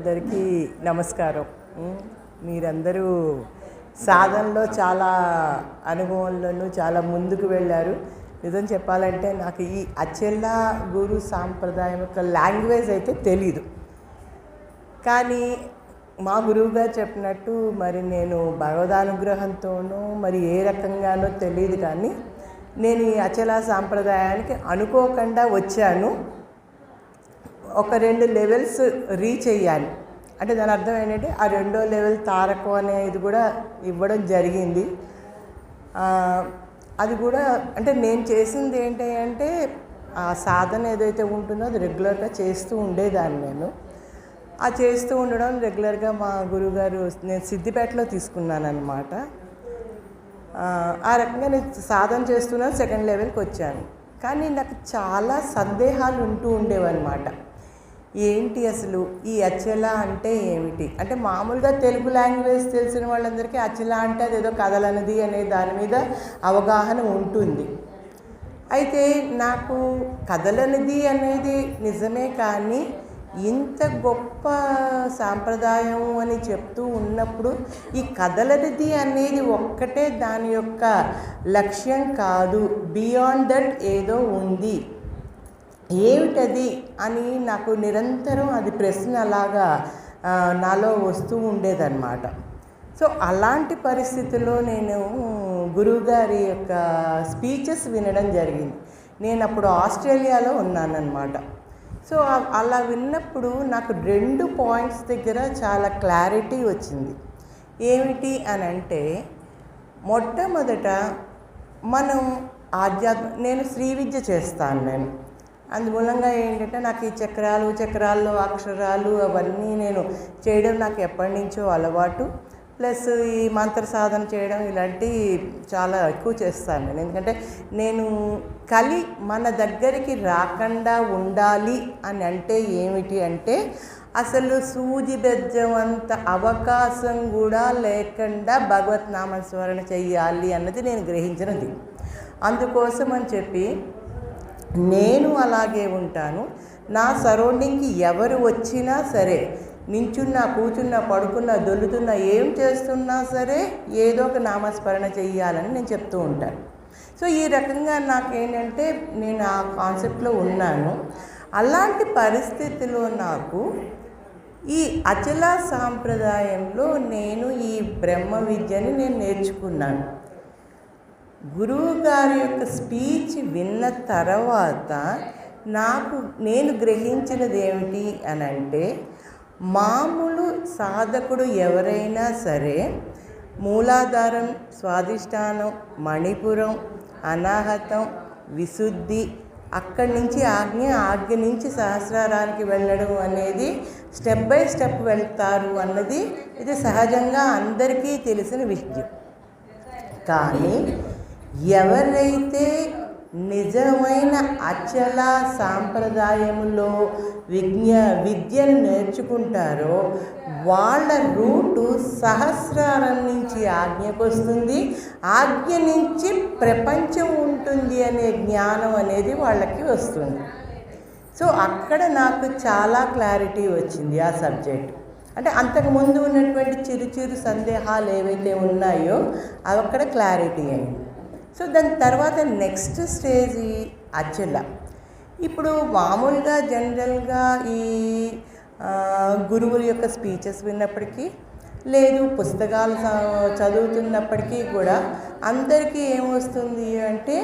అందరికీ నమస్కారం. మీరందరూ సాధనలో చాలా అనుభవంలోనూ చాలా ముందుకు వెళ్ళారు. నిజం చెప్పాలంటే నాకు ఈ అచెల్ల గురు సాంప్రదాయం యొక్క లాంగ్వేజ్ అయితే తెలీదు. కానీ మా గురువు గారు చెప్పినట్టు మరి నేను భగవదానుగ్రహంతోనూ మరి ఏ రకంగానో తెలియదు కానీ నేను ఈ అచల సాంప్రదాయానికి అనుకోకుండా వచ్చాను. ఒక రెండు లెవెల్స్ రీచ్ అయ్యాను. అంటే దాని అర్థం ఏంటంటే ఆ రెండో లెవెల్ తారకం అనేది కూడా ఇవ్వడం జరిగింది. అది కూడా అంటే నేను చేసింది ఏంటి అంటే ఆ సాధన ఏదైతే ఉంటుందో అది రెగ్యులర్గా చేస్తూ ఉండేదాన్ని నేను. ఆ చేస్తూ ఉండడం రెగ్యులర్గా మా గురువుగారు నేను సిద్దిపేటలో తీసుకున్నాను అనమాట ఆ రకంగా నేను సాధన చేస్తున్నాను సెకండ్ లెవెల్కి వచ్చాను. కానీ నాకు చాలా సందేహాలు ఉంటూ ఉండేవన్నమాట. ఏంటి అసలు? ఈ అచల అంటే ఏమిటి? అంటే మామూలుగా తెలుగు లాంగ్వేజ్ తెలిసిన వాళ్ళందరికీ అచల అంటే అదేదో కథలన్నది అనే దాని మీద అవగాహన ఉంటుంది. అయితే నాకు కథలనిది అనేది నిజమే కానీ ఇంత గొప్ప సాంప్రదాయం అని చెప్తూ ఉన్నప్పుడు ఈ కథలనిది అనేది ఒక్కటే దాని యొక్క లక్ష్యం కాదు. బియాండ్ దట్ ఏదో ఉంది. ఏమిటది అని నాకు నిరంతరం అది ప్రశ్న అలాగా నాలో వస్తూ ఉండేదన్నమాట. సో అలాంటి పరిస్థితుల్లో నేను గురువుగారి యొక్క స్పీచెస్ వినడం జరిగింది. నేను అప్పుడు ఆస్ట్రేలియాలో ఉన్నానన్నమాట. సో అలా విన్నప్పుడు నాకు రెండు పాయింట్స్ దగ్గర చాలా క్లారిటీ వచ్చింది. ఏమిటి అని అంటే మొట్టమొదట మనం ఆధ్యాత్మ నేను శ్రీ విద్య చేస్తాను నేను. అందుమూలంగా ఏంటంటే నాకు ఈ చక్రాలు చక్రాల్లో అక్షరాలు అవన్నీ నేను చేయడం నాకు ఎప్పటి నుంచో అలవాటు. ప్లస్ ఈ మంత్ర సాధన చేయడం ఇలాంటివి చాలా ఎక్కువ చేస్తాను. నేను ఎందుకంటే నేను కలి మన దగ్గరికి రాకుండా ఉండాలి అని అంటే ఏమిటి అంటే అసలు సూది బెజ్జం అంత అవకాశం కూడా లేకుండా భగవత్ నామస్మరణ చెయ్యాలి అన్నది నేను గ్రహించినది. అందుకోసం అని చెప్పి నేను అలాగే ఉంటాను. నా సరౌండింగ్కి ఎవరు వచ్చినా సరే నించున్నా కూర్చున్నా పడుకున్నా దొల్లుతున్నా ఏం చేస్తున్నా సరే ఏదో ఒక నామస్మరణ చెయ్యాలని నేను చెప్తూ ఉంటాను. సో ఈ రకంగా నాకేంటంటే నేను ఆ కాన్సెప్ట్లో ఉన్నాను. అలాంటి పరిస్థితిలో నాకు ఈ అచల సాంప్రదాయంలో నేను ఈ బ్రహ్మ విద్యని నేను నేర్చుకున్నాను. గురువు గారి యొక్క స్పీచ్ విన్న తర్వాత నాకు నేను గ్రహించినది ఏమిటి అని అంటే మామూలు సాధకుడు ఎవరైనా సరే మూలాధారం స్వాధిష్టానం మణిపురం అనాహతం విశుద్ధి అక్కడి నుంచి ఆజ్ఞ ఆజ్ఞ నుంచి సహస్రారానికి వెళ్ళడం అనేది స్టెప్ బై స్టెప్ వెళ్తారు అన్నది ఇది సహజంగా అందరికీ తెలిసిన విషయం. కానీ ఎవరైతే నిజమైన అచల సాంప్రదాయంలో విజ్ఞ విద్యను నేర్చుకుంటారో వాళ్ళ రూటు సహస్రారం నుంచి ఆజ్ఞకు వస్తుంది ఆజ్ఞ నుంచి ప్రపంచం ఉంటుంది అనే జ్ఞానం అనేది వాళ్ళకి వస్తుంది. సో అక్కడ నాకు చాలా క్లారిటీ వచ్చింది ఆ సబ్జెక్ట్. అంటే అంతకు ముందు ఉన్నటువంటి చిరు చిరు సందేహాలు ఏవైతే ఉన్నాయో అవి అక్కడ క్లారిటీ అయింది. సో దాని తర్వాత నెక్స్ట్ స్టేజ్ ఈ అచల ఇప్పుడు మామూలుగా జనరల్గా ఈ గురువుల యొక్క స్పీచెస్ విన్నప్పటికీ లేదు పుస్తకాలు చ- చదువుతున్నప్పటికీ కూడా అందరికీ ఏమొస్తుంది అంటే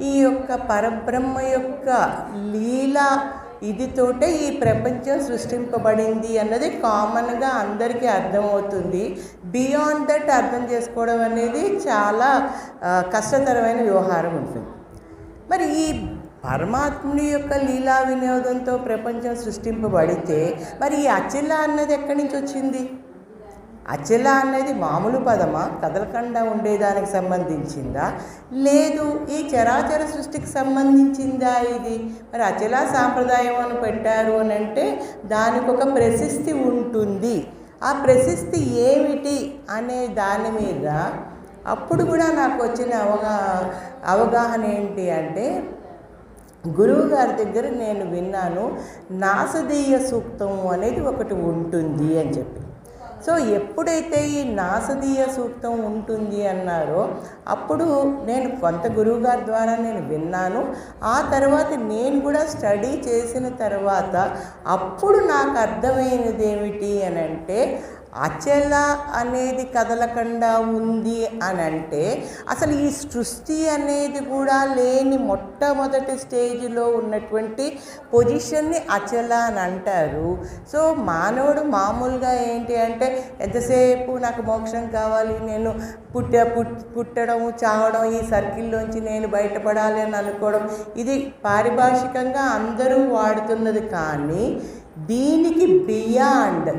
ఈ యొక్క పరబ్రహ్మ యొక్క లీల ఇదితోటే ఈ ప్రపంచం సృష్టింపబడింది అన్నది కామన్గా అందరికీ అర్థమవుతుంది. బియాండ్ దట్ అర్థం చేసుకోవడం అనేది చాలా కష్టతరమైన వ్యవహారం ఉంటుంది. మరి ఈ పరమాత్ముని యొక్క లీలా వినోదంతో ప్రపంచం సృష్టింపబడితే మరి ఈ అచిల అన్నది ఎక్కడి నుంచి వచ్చింది? అచల అనేది మామూలు పదమా? కదలకుండా ఉండేదానికి సంబంధించిందా? లేదు ఈ చరాచర సృష్టికి సంబంధించిందా ఇది? మరి అచల సాంప్రదాయం అని పెట్టారు అని అంటే దానికి ఒక ప్రశస్తి ఉంటుంది. ఆ ప్రశస్తి ఏమిటి అనే దాని మీద అప్పుడు కూడా నాకు వచ్చిన అవగా అవగాహన ఏంటి అంటే గురువు గారి దగ్గర నేను విన్నాను నాసదీయ సూక్తం అనేది ఒకటి ఉంటుంది అని చెప్పి. సో ఎప్పుడైతే ఈ నాసదీయ సూక్తం ఉంటుంది అన్నారో అప్పుడు నేను కొంత గురువు గారి ద్వారా నేను విన్నాను. ఆ తర్వాత నేను కూడా స్టడీ చేసిన తర్వాత అప్పుడు నాకు అర్థమైనది ఏమిటి అని అంటే అచల అనేది కదలకుండా ఉంది అని అంటే అసలు ఈ సృష్టి అనేది కూడా లేని మొట్టమొదటి స్టేజ్లో ఉన్నటువంటి పొజిషన్ని అచల అని అంటారు. సో మానవుడు మామూలుగా ఏంటి అంటే ఎంతసేపు నాకు మోక్షం కావాలి నేను పుట్ట పుట్టడం చావడం ఈ సర్కిల్లోంచి నేను బయటపడాలి అని అనుకోవడం ఇది పారిభాషికంగా అందరూ వాడుతున్నది కానీ దీనికి బియాండ్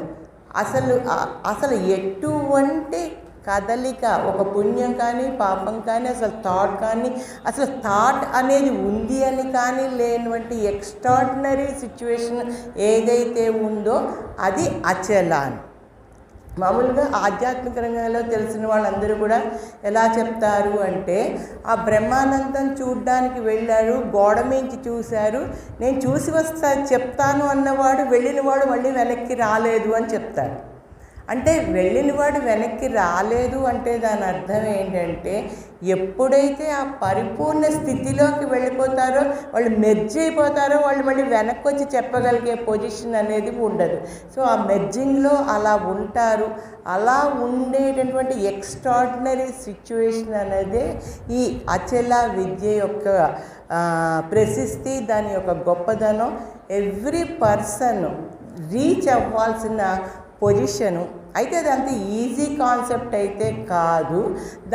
అసలు అసలు ఎటువంటి కదలిక ఒక పుణ్యం కానీ పాపం కానీ అసలు థాట్ కానీ అసలు థాట్ అనేది ఉంది అని కానీ లేనివంటి ఎక్స్ట్రాడినరీ సిచ్యువేషన్ ఏదైతే ఉందో అది అచలాన్. మామూలుగా ఆధ్యాత్మిక రంగంలో తెలిసిన వాళ్ళందరూ కూడా ఎలా చెప్తారు అంటే ఆ బ్రహ్మానందం చూడ్డానికి వెళ్ళారు గోడ మించి చూశారు నేను చూసి వస్తా చెప్తాను అన్నవాడు వెళ్ళినవాడు మళ్ళీ వెనక్కి రాలేదు అని చెప్తారు. అంటే వెళ్ళిన వాడు వెనక్కి రాలేదు అంటే దాని అర్థం ఏంటంటే ఎప్పుడైతే ఆ పరిపూర్ణ స్థితిలోకి వెళ్ళిపోతారో వాళ్ళు మెర్జ్ అయిపోతారో వాళ్ళు మళ్ళీ వెనక్కి వచ్చి చెప్పగలిగే పొజిషన్ అనేది ఉండదు. సో ఆ మెర్జింగ్లో అలా ఉంటారు. అలా ఉండేటటువంటి ఎక్స్ట్రాడినరీ సిచ్యువేషన్ అనేది ఈ అచల విద్య యొక్క ప్రశస్తి దాని యొక్క గొప్పదనం. ఎవ్రీ పర్సన్ రీచ్ అవ్వాల్సిన పొజిషను. అయితే అది అంత ఈజీ కాన్సెప్ట్ అయితే కాదు.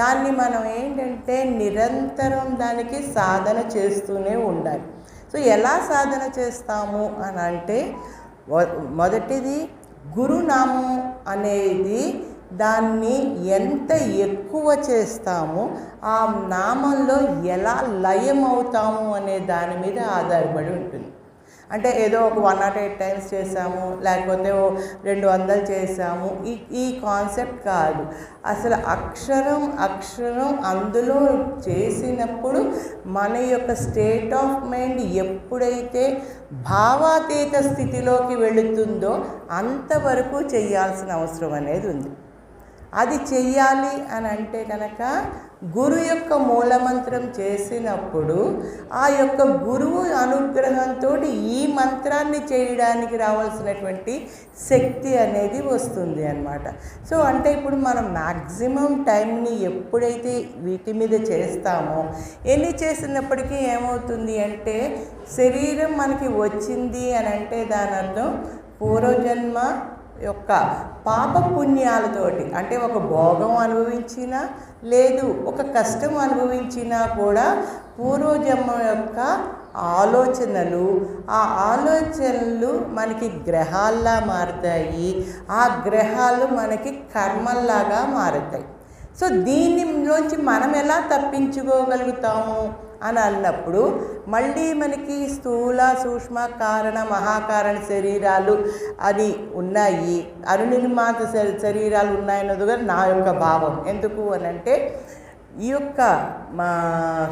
దాన్ని మనం ఏంటంటే నిరంతరం దానికి సాధన చేస్తూనే ఉండాలి. సో ఎలా సాధన చేస్తాము అని అంటే మొదటిది గురునామం అనేది దాన్ని ఎంత ఎక్కువ చేస్తామో ఆ నామంలో ఎలా లయం అవుతాము అనే దాని మీద ఆధారపడి ఉంటుంది. అంటే ఏదో ఒక వన్ నాట్ ఎయిట్ టైమ్స్ చేసాము లేకపోతే ఓ రెండు వందలు చేసాము ఈ ఈ కాన్సెప్ట్ కాదు. అసలు అక్షరం అక్షరం అందులో చేసినప్పుడు మన యొక్క స్టేట్ ఆఫ్ మైండ్ ఎప్పుడైతే భావాతీత స్థితిలోకి వెళుతుందో అంతవరకు చేయాల్సిన అవసరం అనేది ఉంది. అది చెయ్యాలి అని అంటే కనుక గురు యొక్క మూలమంత్రం చేసినప్పుడు ఆ యొక్క గురువు అనుగ్రహంతో ఈ మంత్రాన్ని చేయడానికి రావాల్సినటువంటి శక్తి అనేది వస్తుంది అన్నమాట. సో అంటే ఇప్పుడు మనం మ్యాక్సిమం టైంని ఎప్పుడైతే వీటి మీద చేస్తామో ఎన్ని చేసినప్పటికీ ఏమవుతుంది అంటే శరీరం మనకి వచ్చింది అని అంటే దాని అర్థం పూర్వజన్మ యొక్క పాప పుణ్యాలతోటి అంటే ఒక భోగం అనుభవించినా లేదు ఒక కష్టం అనుభవించినా కూడా పూర్వజన్మ యొక్క ఆలోచనలు ఆ ఆలోచనలు మనకి గ్రహాల్లా మారుతాయి. ఆ గ్రహాలు మనకి కర్మల్లాగా మారుతాయి. సో దీనిలోంచి మనం ఎలా తప్పించుకోగలుగుతాము అని అన్నప్పుడు మళ్ళీ మనకి స్థూల సూక్ష్మ కారణ మహాకారణ శరీరాలు అది ఉన్నాయి. అరుణిర్మాత శ- శరీరాలు ఉన్నాయన్నది కూడా నా యొక్క భావం. ఎందుకు అని అంటే ఈ యొక్క మా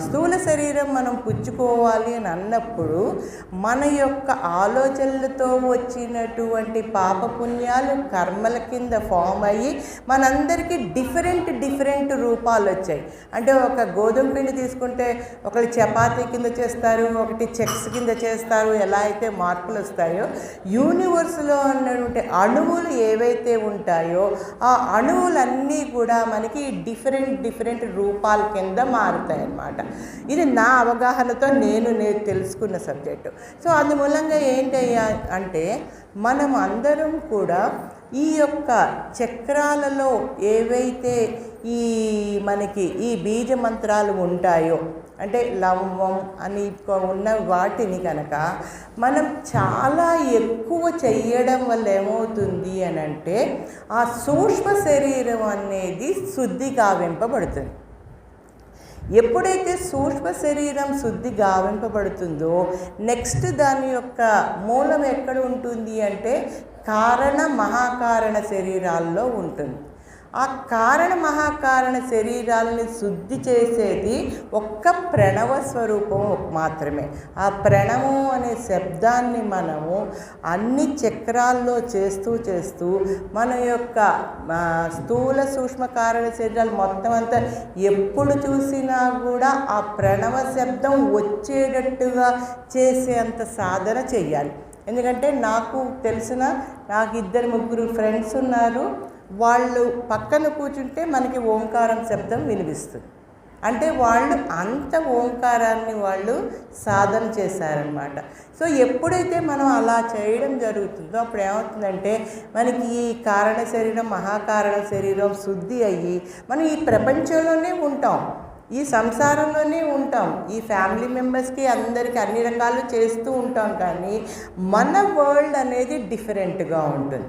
స్థూల శరీరం మనం పుచ్చుకోవాలి అని అన్నప్పుడు మన యొక్క ఆలోచనలతో వచ్చినటువంటి పాపపుణ్యాలు కర్మల కింద ఫామ్ అయ్యి మనందరికీ డిఫరెంట్ డిఫరెంట్ రూపాలు వచ్చాయి. అంటే ఒక గోధుమ పిండి తీసుకుంటే ఒకటి చపాతీ కింద చేస్తారు ఒకటి చెక్స్ కింద చేస్తారు ఎలా అయితే మార్పులు వస్తాయో యూనివర్స్లో ఉన్నటువంటి అణువులు ఏవైతే ఉంటాయో ఆ అణువులన్నీ కూడా మనకి డిఫరెంట్ డిఫరెంట్ రూపాల కింద మారుతాయి అన్నమాట ఇది నా అవగాహనతో నేను నేను తెలుసుకున్న సబ్జెక్టు. సో అందుమూలంగా ఏంటయ్యా అంటే మనం అందరం కూడా ఈ యొక్క చక్రాలలో ఏవైతే ఈ మనకి ఈ బీజ మంత్రాలు ఉంటాయో అంటే లవం అని ఉన్న వాటిని కనుక మనం చాలా ఎక్కువ చెయ్యడం వల్ల ఏమవుతుంది అని అంటే ఆ సూక్ష్మ శరీరం అనేది శుద్ధి కావింపబడుతుంది ఎప్పుడైతే సూక్ష్మ శరీరం శుద్ధి గావింపబడుతుందో నెక్స్ట్ దాని యొక్క మూలం ఎక్కడ ఉంటుంది అంటే కారణ మహాకారణ శరీరాల్లో ఉంటుంది. ఆ కారణ మహాకారణ శరీరాలని శుద్ధి చేసేది ఒక్క ప్రణవ స్వరూపం మాత్రమే. ఆ ప్రణవం అనే శబ్దాన్ని మనము అన్ని చక్రాల్లో చేస్తూ చేస్తూ మన యొక్క స్థూల సూక్ష్మ కారణ శరీరాలు మొత్తం అంతా ఎప్పుడు చూసినా కూడా ఆ ప్రణవ శబ్దం వచ్చేటట్టుగా చేసేంత సాధన చెయ్యాలి ఎందుకంటే నాకు తెలిసిన నాకు ఇద్దరు ముగ్గురు ఫ్రెండ్స్ ఉన్నారు. వాళ్ళు పక్కన కూర్చుంటే మనకి ఓంకారం శబ్దం వినిపిస్తుంది. అంటే వాళ్ళు అంత ఓంకారాన్ని వాళ్ళు సాధన చేశారనమాట సో ఎప్పుడైతే మనం అలా చేయడం జరుగుతుందో అప్పుడు ఏమవుతుందంటే మనకి ఈ కారణ శరీరం మహాకారణ శరీరం శుద్ధి అయ్యి మనం ఈ ప్రపంచంలోనే ఉంటాం. ఈ సంసారంలోనే ఉంటాం. ఈ ఫ్యామిలీ మెంబర్స్కి అందరికీ అన్ని రకాలు చేస్తూ ఉంటాం కానీ మన వరల్డ్ అనేది డిఫరెంట్గా ఉంటుంది.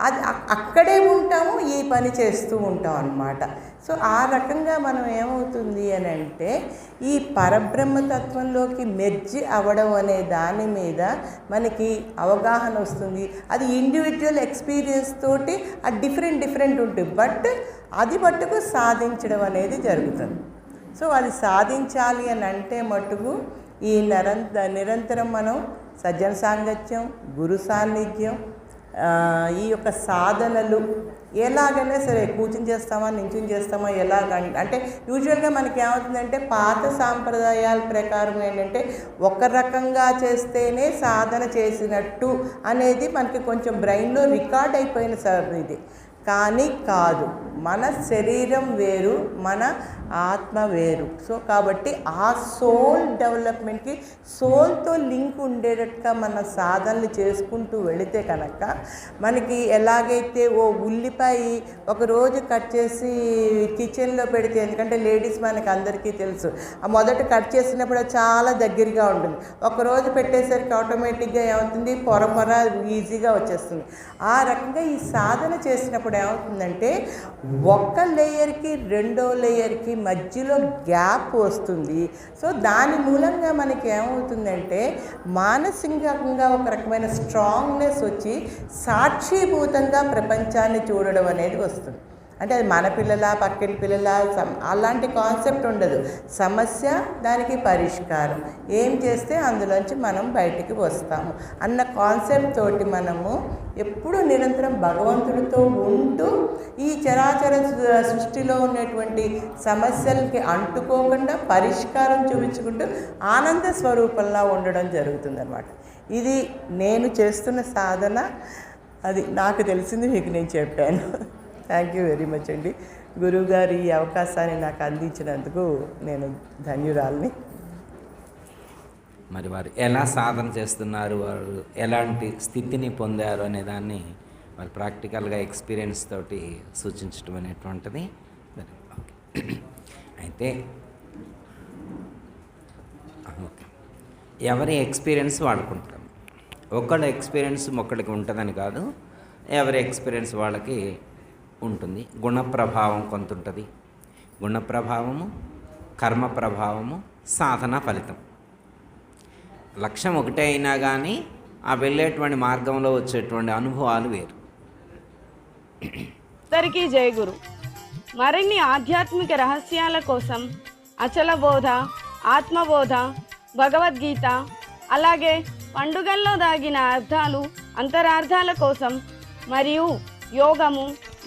అది అక్కడే ఉంటాము ఈ పని చేస్తూ ఉంటాం అన్నమాట. సో ఆ రకంగా మనం ఏమవుతుంది అని అంటే ఈ పరబ్రహ్మతత్వంలోకి మెర్జి అవ్వడం అనే దాని మీద మనకి అవగాహన వస్తుంది. అది ఇండివిజువల్ ఎక్స్పీరియన్స్ తోటి అది డిఫరెంట్ డిఫరెంట్ ఉంటుంది. బట్ అది మట్టుకు సాధించడం అనేది జరుగుతుంది. సో అది సాధించాలి అని అంటే మటుకు ఈ నిరంత నిరంతరం మనం సజ్జన సాంగత్యం గురు సాన్నిధ్యం ఈ యొక్క సాధనలు ఎలాగైనా సరే కూర్చుని చేస్తామా నించుని చేస్తామా ఎలాగ అంటే యూజువల్గా మనకి ఏమవుతుందంటే పాత సాంప్రదాయాల ప్రకారం ఏంటంటే ఒక రకంగా చేస్తేనే సాధన చేసినట్టు అనేది మనకి కొంచెం బ్రెయిన్లో రికార్డ్ అయిపోయిన సార్ ఇది. కానీ కాదు. మన శరీరం వేరు మన ఆత్మ వేరు. సో కాబట్టి ఆ సోల్ డెవలప్మెంట్కి సోల్తో లింక్ ఉండేటట్టుగా మన సాధనలు చేసుకుంటూ వెళితే కనుక మనకి ఎలాగైతే ఓ ఉల్లిపాయ ఒకరోజు కట్ చేసి కిచెన్లో పెడితే ఎందుకంటే లేడీస్ మనకి అందరికీ తెలుసు ఆ మొదట కట్ చేసినప్పుడు చాలా దగ్గరగా ఉంటుంది. ఒకరోజు పెట్టేసరికి ఆటోమేటిక్గా ఏమవుతుంది? పొర పొర ఈజీగా వచ్చేస్తుంది. ఆ రకంగా ఈ సాధన చేసినప్పుడు ఏమవుతుందంటే ఒక్క లేయర్కి రెండో లేయర్కి మధ్యలో గ్యాప్ వస్తుంది. సో దాని మూలంగా మనకి ఏమవుతుందంటే మానసికంగా ఒక రకమైన స్ట్రాంగ్నెస్ వచ్చి సాక్షిభూతంగా ప్రపంచాన్ని చూడడం అనేది వస్తుంది. అంటే అది మన పిల్లల పక్కింటి పిల్లల సం- అలాంటి కాన్సెప్ట్ ఉండదు. సమస్య దానికి పరిష్కారం. ఏం చేస్తే అందులోంచి మనం బయటికి వస్తాము. అన్న కాన్సెప్ట్ తోటి మనము ఎప్పుడూ నిరంతరం భగవంతుడితో ఉంటూ ఈ చరాచర సృ- సృష్టిలో ఉన్నటువంటి సమస్యలకి అంటుకోకుండా పరిష్కారం చూపించుకుంటూ ఆనంద స్వరూపంలా ఉండడం జరుగుతుందన్నమాట. ఇది నేను చేస్తున్న సాధన. అది నాకు తెలిసింది మీకు నేను చెప్పాను. థ్యాంక్ యూ వెరీ మచ్ అండి. గురువుగారు ఈ అవకాశాన్ని నాకు అందించినందుకు నేను ధన్యురాల్ని. మరి వారు ఎలా సాధన చేస్తున్నారు వారు ఎలాంటి స్థితిని పొందారు అనే దాన్ని వారు ప్రాక్టికల్గా ఎక్స్పీరియన్స్ తోటి సూచించడం అనేటువంటిది. ఓకే. అయితే ఓకే. ఎవరి ఎక్స్పీరియన్స్ వాడుకుంటాం ఒకళ్ళ ఎక్స్పీరియన్స్ ఒకళ్ళకి ఉంటుందని కాదు ఎవరి ఎక్స్పీరియన్స్ వాళ్ళకి ఉంటుంది. గుణ ప్రభావం కొంత ఉంటుంది గుణ ప్రభావము కర్మ ప్రభావము సాధన ఫలితం. లక్ష్యం ఒకటే అయినా కానీ ఆ వెళ్ళేటువంటి మార్గంలో వచ్చేటువంటి అనుభవాలు వేరు. అందరికీ జయ గురు. మరిన్ని ఆధ్యాత్మిక రహస్యాల కోసం అచల బోధ ఆత్మబోధ భగవద్గీత అలాగే పండుగల్లో దాగిన అర్థాలు అంతరార్థాల కోసం మరియు యోగము